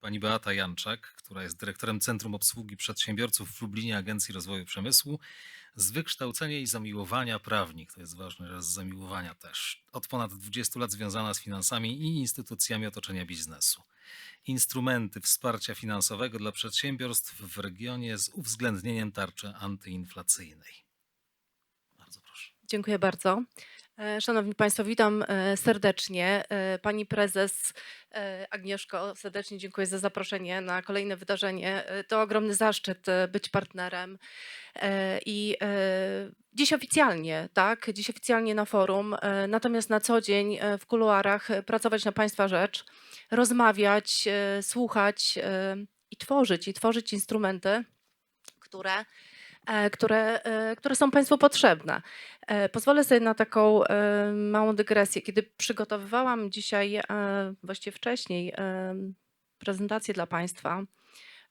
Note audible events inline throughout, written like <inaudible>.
pani Beata Janczak, która jest dyrektorem Centrum Obsługi Przedsiębiorców w Lublinie Agencji Rozwoju Przemysłu, z wykształcenia i zamiłowania prawnik, to jest ważny raz zamiłowania też. Od ponad 20 lat związana z finansami i instytucjami otoczenia biznesu. Instrumenty wsparcia finansowego dla przedsiębiorstw w regionie z uwzględnieniem tarczy antyinflacyjnej. Bardzo proszę. Dziękuję bardzo. E, Szanowni Państwo, witam e, serdecznie. E, Pani prezes Agnieszko, serdecznie dziękuję za zaproszenie na kolejne wydarzenie. To ogromny zaszczyt być partnerem. I dziś oficjalnie, tak, dziś oficjalnie na forum, natomiast na co dzień w kuluarach pracować na Państwa rzecz, rozmawiać, słuchać i tworzyć, i tworzyć instrumenty, które które, e, które są Państwu potrzebne. E, Pozwolę sobie na taką e, małą dygresję. Kiedy przygotowywałam dzisiaj, e, właściwie wcześniej, e, prezentację dla Państwa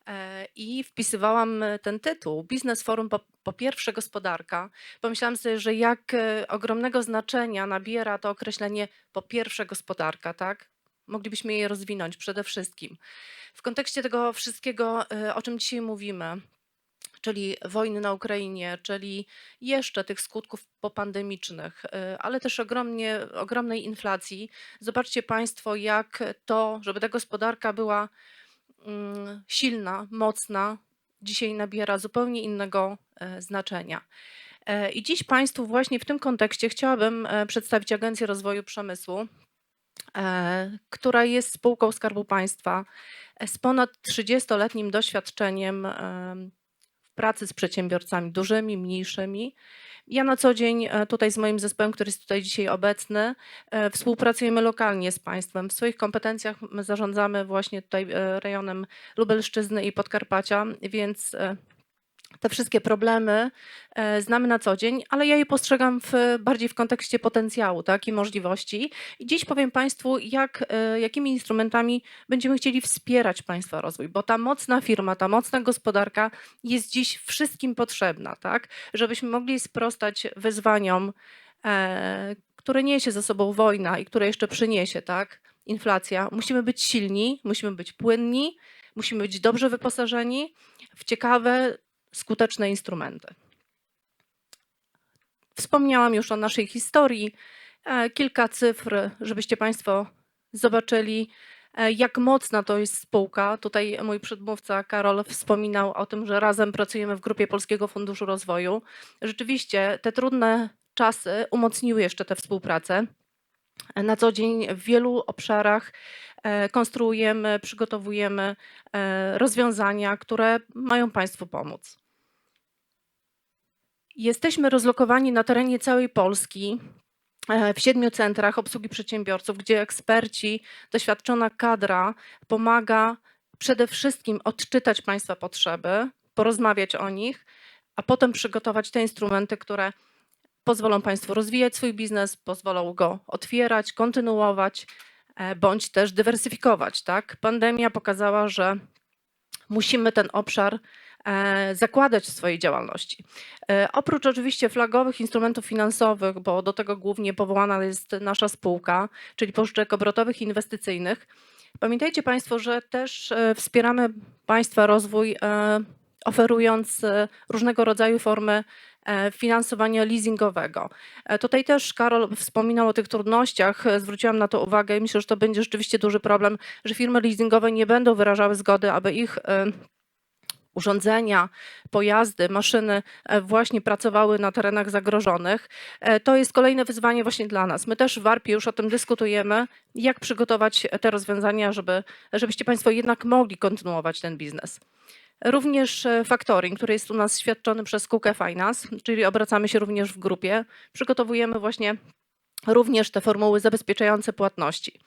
e, i wpisywałam e, ten tytuł Biznes Forum po, po pierwsze gospodarka, pomyślałam sobie, że jak e, ogromnego znaczenia nabiera to określenie po pierwsze gospodarka, tak? Moglibyśmy je rozwinąć przede wszystkim. W kontekście tego wszystkiego, e, o czym dzisiaj mówimy, czyli wojny na Ukrainie, czyli jeszcze tych skutków popandemicznych, y, ale też ogromnie, ogromnej inflacji. Zobaczcie Państwo, jak to, żeby ta gospodarka była mm, silna, mocna, dzisiaj nabiera zupełnie innego e, znaczenia. E, I dziś Państwu właśnie w tym kontekście chciałabym e, przedstawić Agencję Rozwoju Przemysłu, e, która jest spółką Skarbu Państwa z ponad 30-letnim doświadczeniem pracy z przedsiębiorcami dużymi, mniejszymi. Ja na co dzień e, tutaj z moim zespołem, który jest tutaj dzisiaj obecny, e, współpracujemy lokalnie z państwem. W swoich kompetencjach my zarządzamy właśnie tutaj e, rejonem Lubelszczyzny i Podkarpacia, więc te wszystkie problemy e, znamy na co dzień, ale ja je postrzegam w, bardziej w kontekście potencjału tak, i możliwości. I dziś powiem Państwu, jak, e, jakimi instrumentami będziemy chcieli wspierać Państwa rozwój, bo ta mocna firma, ta mocna gospodarka jest dziś wszystkim potrzebna, tak, żebyśmy mogli sprostać wyzwaniom, e, które niesie ze sobą wojna i które jeszcze przyniesie, tak, inflacja. Musimy być silni, musimy być płynni, musimy być dobrze wyposażeni w ciekawe, skuteczne instrumenty. Wspomniałam już o naszej historii. E, Kilka cyfr, żebyście Państwo zobaczyli, e, jak mocna to jest spółka. Tutaj mój przedmówca Karol wspominał o tym, że razem pracujemy w grupie Polskiego Funduszu Rozwoju. Rzeczywiście te trudne czasy umocniły jeszcze tę współpracę. Na co dzień w wielu obszarach e, konstruujemy, przygotowujemy rozwiązania, które mają Państwu pomóc. Jesteśmy rozlokowani na terenie całej Polski e, w siedmiu centrach obsługi przedsiębiorców, gdzie eksperci, doświadczona kadra pomaga przede wszystkim odczytać Państwa potrzeby, porozmawiać o nich, a potem przygotować te instrumenty, które pozwolą Państwu rozwijać swój biznes, pozwolą go otwierać, kontynuować, e, bądź też dywersyfikować. Tak? Pandemia pokazała, że musimy ten obszar zakładać w swojej działalności. E, Oprócz oczywiście flagowych instrumentów finansowych, bo do tego głównie powołana jest nasza spółka, czyli pożyczek obrotowych i inwestycyjnych, pamiętajcie Państwo, że też e, wspieramy Państwa rozwój, e, oferując e, różnego rodzaju formy e, finansowania leasingowego. E, Tutaj też Karol wspominał o tych trudnościach, e, zwróciłam na to uwagę i myślę, że to będzie rzeczywiście duży problem, że firmy leasingowe nie będą wyrażały zgody, aby ich e, urządzenia, pojazdy, maszyny e, właśnie pracowały na terenach zagrożonych. E, To jest kolejne wyzwanie właśnie dla nas. My też w Warpie już o tym dyskutujemy, jak przygotować te rozwiązania, żeby, żebyście Państwo jednak mogli kontynuować ten biznes. Również e, factoring, który jest u nas świadczony przez Kukę Finance, czyli obracamy się również w grupie. Przygotowujemy właśnie również te formuły zabezpieczające płatności.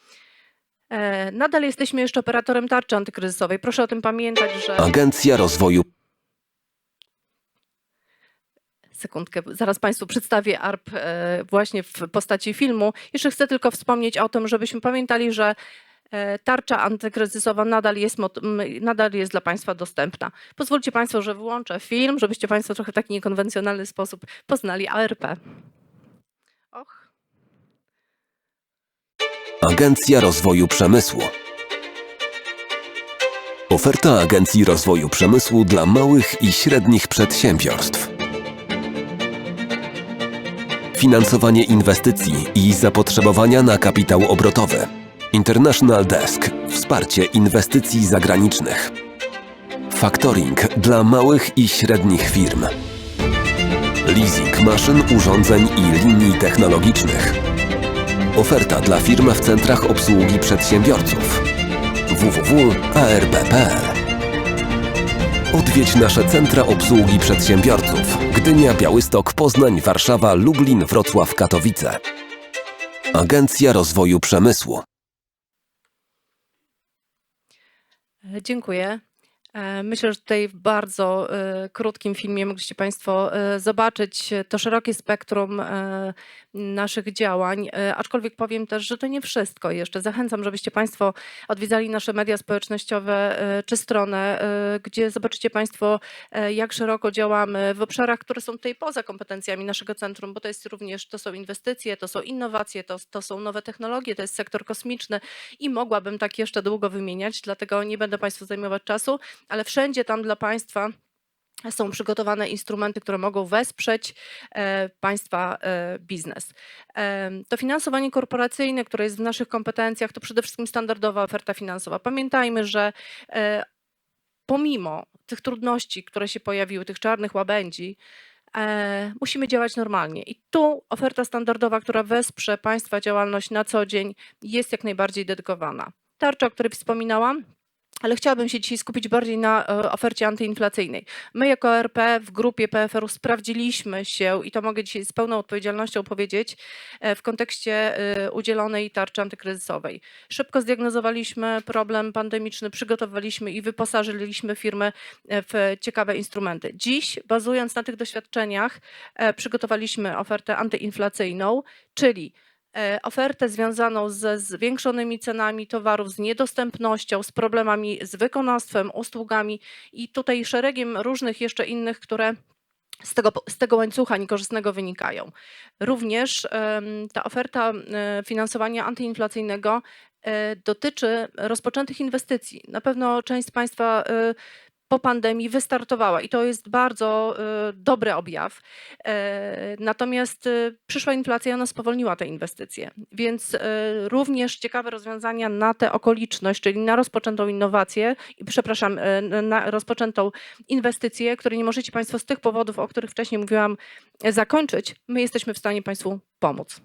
E, Nadal jesteśmy jeszcze operatorem tarczy antykryzysowej. Proszę o tym pamiętać, że. Agencja Rozwoju Sekundkę, zaraz Państwu przedstawię ARP e, właśnie w postaci filmu. Jeszcze chcę tylko wspomnieć o tym, żebyśmy pamiętali, że e, tarcza antykryzysowa nadal jest, nadal jest dla Państwa dostępna. Pozwólcie Państwo, że wyłączę film, żebyście Państwo trochę w taki niekonwencjonalny sposób poznali ARP. Agencja Rozwoju Przemysłu Oferta Agencji Rozwoju Przemysłu dla małych i średnich przedsiębiorstw. Finansowanie inwestycji i zapotrzebowania na kapitał obrotowy. International Desk wsparcie inwestycji zagranicznych. Faktoring dla małych i średnich firm. Leasing maszyn, urządzeń i linii technologicznych. Oferta dla firm w centrach obsługi przedsiębiorców www.arb.pl Odwiedź nasze centra obsługi przedsiębiorców Gdynia, Białystok, Poznań, Warszawa, Lublin, Wrocław, Katowice. Agencja Rozwoju Przemysłu. Dziękuję. E, Myślę, że tutaj w bardzo e, krótkim filmie mogliście Państwo e, zobaczyć to szerokie spektrum naszych działań, aczkolwiek powiem też, że to nie wszystko jeszcze. Zachęcam, żebyście Państwo odwiedzali nasze media społecznościowe czy stronę, gdzie zobaczycie Państwo, jak szeroko działamy w obszarach, które są tutaj poza kompetencjami naszego centrum, bo to jest również, to są inwestycje, to są innowacje, to, to są nowe technologie, to jest sektor kosmiczny i mogłabym tak jeszcze długo wymieniać, dlatego nie będę Państwu zajmować czasu, ale wszędzie tam dla Państwa są przygotowane instrumenty, które mogą wesprzeć e, Państwa e, biznes. Em, To finansowanie korporacyjne, które jest w naszych kompetencjach, to przede wszystkim standardowa oferta finansowa. Pamiętajmy, że e, pomimo tych trudności, które się pojawiły, tych czarnych łabędzi, e, musimy działać normalnie. I tu oferta standardowa, która wesprze Państwa działalność na co dzień, jest jak najbardziej dedykowana. Tarcza, o której wspominałam, ale chciałabym się dzisiaj skupić bardziej na e, ofercie antyinflacyjnej. My jako RP w grupie PFR-u sprawdziliśmy się i to mogę dzisiaj z pełną odpowiedzialnością powiedzieć e, w kontekście e, udzielonej tarczy antykryzysowej. Szybko zdiagnozowaliśmy problem pandemiczny, przygotowaliśmy i wyposażyliśmy firmy w ciekawe instrumenty. Dziś, bazując na tych doświadczeniach, przygotowaliśmy ofertę antyinflacyjną, czyli ofertę związaną ze zwiększonymi cenami towarów, z niedostępnością, z problemami z wykonawstwem, usługami i tutaj szeregiem różnych jeszcze innych, które z tego, z tego łańcucha niekorzystnego wynikają. Również ta oferta e, finansowania antyinflacyjnego e, dotyczy rozpoczętych inwestycji. Na pewno część z Państwa e, po pandemii wystartowała i to jest bardzo e, dobry objaw. E, Natomiast e, przyszła inflacja ona spowolniła te inwestycje, więc e, również ciekawe rozwiązania na tę okoliczność, czyli na rozpoczętą innowację przepraszam, e, na rozpoczętą inwestycje, które nie możecie Państwo z tych powodów, o których wcześniej mówiłam, e, zakończyć, my jesteśmy w stanie Państwu pomóc.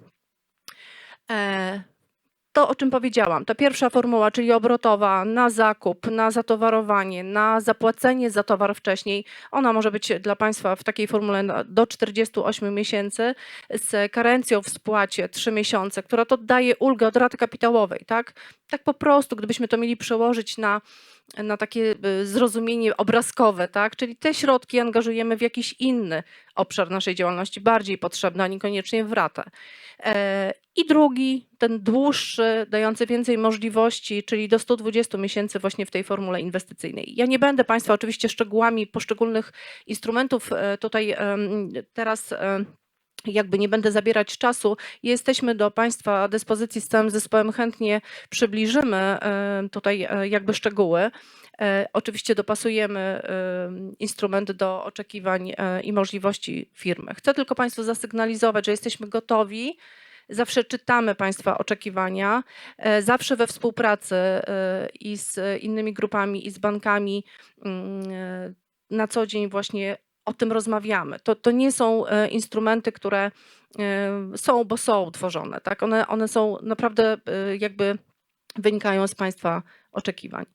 To, o czym powiedziałam, ta pierwsza formuła, czyli obrotowa na zakup, na zatowarowanie, na zapłacenie za towar wcześniej, ona może być dla Państwa w takiej formule do 48 miesięcy z karencją w spłacie 3 miesiące, która to daje ulgę od raty kapitałowej, tak? Tak po prostu, gdybyśmy to mieli przełożyć na na takie y, zrozumienie obrazkowe, tak? Czyli te środki angażujemy w jakiś inny obszar naszej działalności, bardziej potrzebny, a niekoniecznie w ratę. E, I drugi, ten dłuższy, dający więcej możliwości, czyli do 120 miesięcy właśnie w tej formule inwestycyjnej. Ja nie będę Państwa oczywiście szczegółami poszczególnych instrumentów e, tutaj teraz e, jakby nie będę zabierać czasu. Jesteśmy do Państwa dyspozycji z całym zespołem, chętnie przybliżymy e, tutaj e, jakby szczegóły. E, Oczywiście dopasujemy instrument do oczekiwań i możliwości firmy. Chcę tylko Państwu zasygnalizować, że jesteśmy gotowi. Zawsze czytamy Państwa oczekiwania, zawsze we współpracy i z innymi grupami, i z bankami mm, na co dzień właśnie o tym rozmawiamy. To, to nie są e, instrumenty, które e, są, bo są tworzone. Tak? One, one są naprawdę e, jakby wynikają z Państwa oczekiwań.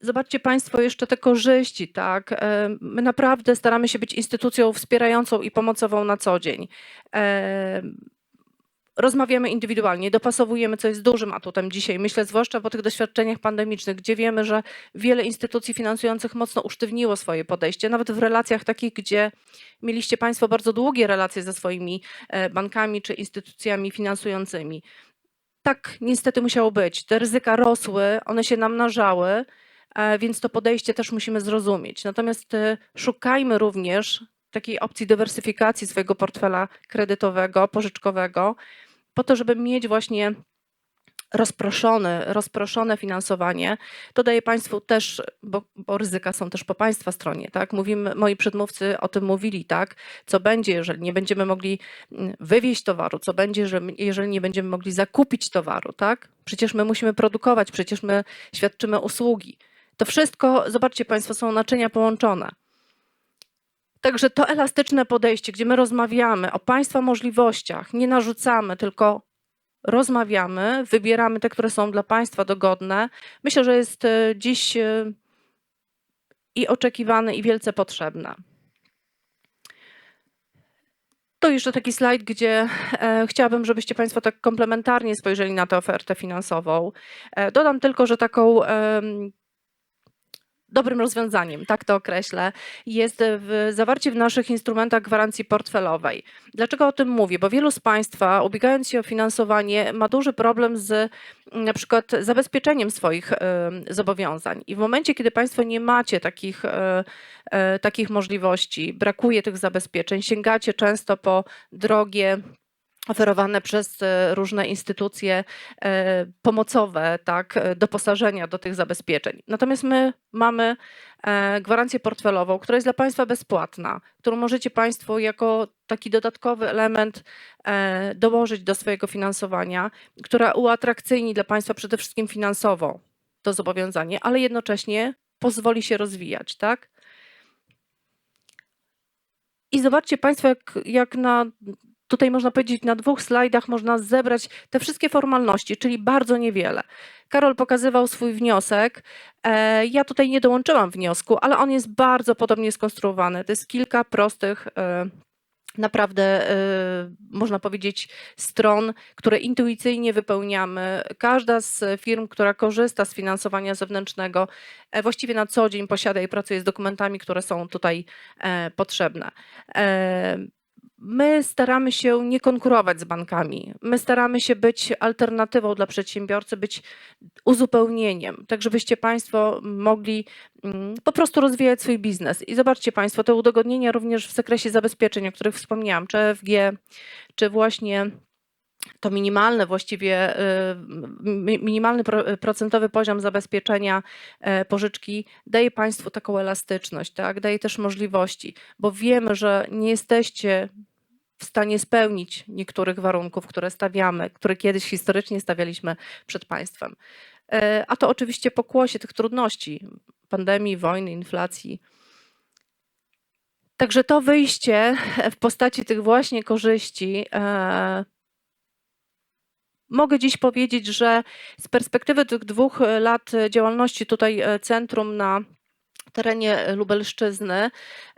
Zobaczcie Państwo jeszcze te korzyści, tak? My naprawdę staramy się być instytucją wspierającą i pomocową na co dzień. Rozmawiamy indywidualnie, dopasowujemy, co jest dużym atutem dzisiaj. Myślę, zwłaszcza po tych doświadczeniach pandemicznych, gdzie wiemy, że wiele instytucji finansujących mocno usztywniło swoje podejście, nawet w relacjach takich, gdzie mieliście Państwo bardzo długie relacje ze swoimi e, bankami czy instytucjami finansującymi. Tak niestety musiało być. Te ryzyka rosły, one się namnażały, e, więc to podejście też musimy zrozumieć. Natomiast e, szukajmy również takiej opcji dywersyfikacji swojego portfela kredytowego, pożyczkowego, po to, żeby mieć właśnie rozproszony, rozproszone finansowanie, to daje Państwu też, bo, bo ryzyka są też po Państwa stronie, tak? Mówimy, moi przedmówcy o tym mówili, tak? Co będzie, jeżeli nie będziemy mogli mm, wywieźć towaru, co będzie, że- jeżeli nie będziemy mogli zakupić towaru, tak? Przecież my musimy produkować, przecież my świadczymy usługi. To wszystko, zobaczcie Państwo, są naczynia połączone. Także to elastyczne podejście, gdzie my rozmawiamy o Państwa możliwościach, nie narzucamy, tylko rozmawiamy, wybieramy te, które są dla Państwa dogodne, myślę, że jest e, dziś e, i oczekiwane, i wielce potrzebne. To jeszcze taki slajd, gdzie e, chciałabym, żebyście Państwo tak komplementarnie spojrzeli na tę ofertę finansową. Dodam tylko, że taką dobrym rozwiązaniem, tak to określę, jest w, zawarcie w naszych instrumentach gwarancji portfelowej. Dlaczego o tym mówię? Bo wielu z Państwa, ubiegając się o finansowanie, ma duży problem z mm, na przykład zabezpieczeniem swoich em, zobowiązań. I w momencie, kiedy Państwo nie macie takich, e, e, takich możliwości, brakuje tych zabezpieczeń, sięgacie często po drogie oferowane przez e, różne instytucje e, pomocowe, tak, e, doposażenia do tych zabezpieczeń. Natomiast my mamy gwarancję portfelową, która jest dla Państwa bezpłatna, którą możecie Państwo jako taki dodatkowy element dołożyć do swojego finansowania, która uatrakcyjni dla Państwa przede wszystkim finansowo to zobowiązanie, ale jednocześnie pozwoli się rozwijać, tak? I zobaczcie Państwo, jak, jak na tutaj można powiedzieć, na dwóch slajdach można zebrać te wszystkie formalności, czyli bardzo niewiele. Karol pokazywał swój wniosek. E, Ja tutaj nie dołączyłam wniosku, ale on jest bardzo podobnie skonstruowany. To jest kilka prostych, e, naprawdę e, można powiedzieć, stron, które intuicyjnie wypełniamy. Każda z firm, która korzysta z finansowania zewnętrznego, właściwie na co dzień posiada i pracuje z dokumentami, które są tutaj potrzebne. My staramy się nie konkurować z bankami. My staramy się być alternatywą dla przedsiębiorcy, być uzupełnieniem, tak żebyście Państwo mogli mm, po prostu rozwijać swój biznes. I zobaczcie Państwo, te udogodnienia również w zakresie zabezpieczeń, o których wspomniałam, czy FG, czy właśnie to minimalne właściwie, y, mi- minimalny pro- procentowy poziom zabezpieczenia e, pożyczki daje Państwu taką elastyczność, tak? daje też możliwości, bo wiemy, że nie jesteście w stanie spełnić niektórych warunków, które stawiamy, które kiedyś historycznie stawialiśmy przed państwem. E, A to oczywiście pokłosie tych trudności pandemii, wojny, inflacji. Także to wyjście w postaci tych właśnie korzyści e, Mogę dziś powiedzieć, że z perspektywy tych dwóch lat działalności tutaj e, centrum na terenie Lubelszczyzny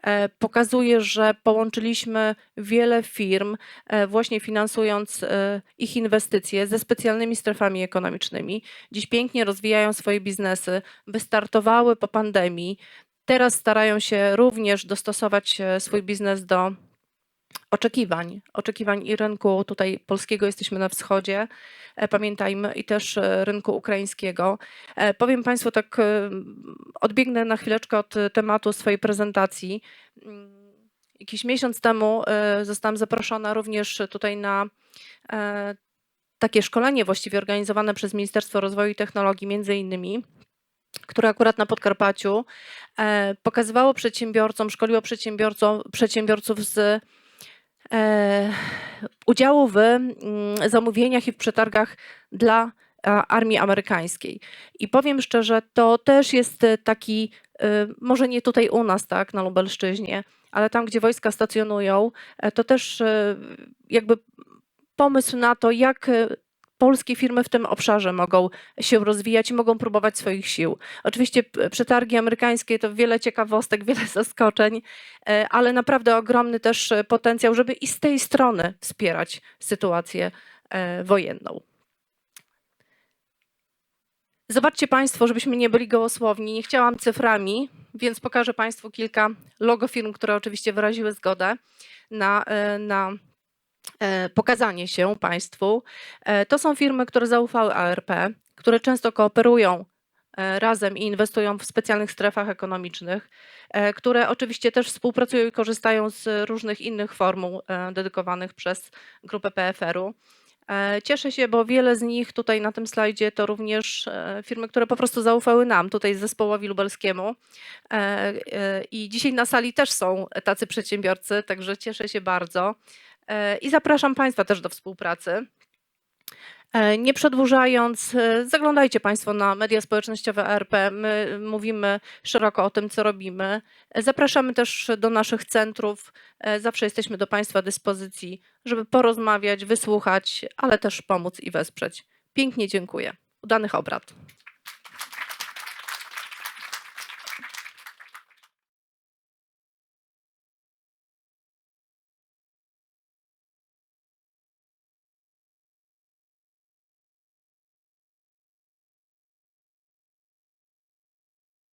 e, pokazuje, że połączyliśmy wiele firm, e, właśnie finansując e, ich inwestycje ze specjalnymi strefami ekonomicznymi. Dziś pięknie rozwijają swoje biznesy, wystartowały po pandemii. Teraz starają się również dostosować e, swój biznes do oczekiwań, oczekiwań i rynku tutaj polskiego, jesteśmy na wschodzie, e, pamiętajmy, i też e, rynku ukraińskiego. E, Powiem Państwu tak, odbiegnę na chwileczkę od tematu swojej prezentacji. Mm, Jakiś miesiąc temu zostałam zaproszona również tutaj na takie szkolenie właściwie organizowane przez Ministerstwo Rozwoju i Technologii między innymi, które akurat na Podkarpaciu pokazywało przedsiębiorcom, szkoliło przedsiębiorcom, przedsiębiorców z udziału w mm, zamówieniach i w przetargach dla armii amerykańskiej. I powiem szczerze, to też jest e, taki, e, może nie tutaj u nas, tak, na Lubelszczyźnie, ale tam, gdzie wojska stacjonują, e, to też e, jakby pomysł na to, jak e, polskie firmy w tym obszarze mogą się rozwijać i mogą próbować swoich sił. Oczywiście przetargi amerykańskie to wiele ciekawostek, wiele <laughs> zaskoczeń, e, ale naprawdę ogromny też potencjał, żeby i z tej strony wspierać sytuację e, wojenną. Zobaczcie Państwo, żebyśmy nie byli gołosłowni. Nie chciałam cyframi, więc pokażę Państwu kilka logo firm, które oczywiście wyraziły zgodę na, e, na pokazanie się Państwu. E, To są firmy, które zaufały ARP, które często kooperują e, razem i inwestują w specjalnych strefach ekonomicznych, e, które oczywiście też współpracują i korzystają z różnych innych formuł e, dedykowanych przez grupę PFR-u. E, Cieszę się, bo wiele z nich tutaj na tym slajdzie to również e, firmy, które po prostu zaufały nam, tutaj zespołowi lubelskiemu. E, e, I dzisiaj na sali też są tacy przedsiębiorcy, także cieszę się bardzo. E, I zapraszam Państwa też do współpracy. E, Nie przedłużając, e, zaglądajcie Państwo na media społecznościowe ARP. My mówimy szeroko o tym, co robimy. Zapraszamy też do naszych centrów. Zawsze jesteśmy do Państwa dyspozycji, żeby porozmawiać, wysłuchać, ale też pomóc i wesprzeć. Pięknie dziękuję. Udanych obrad.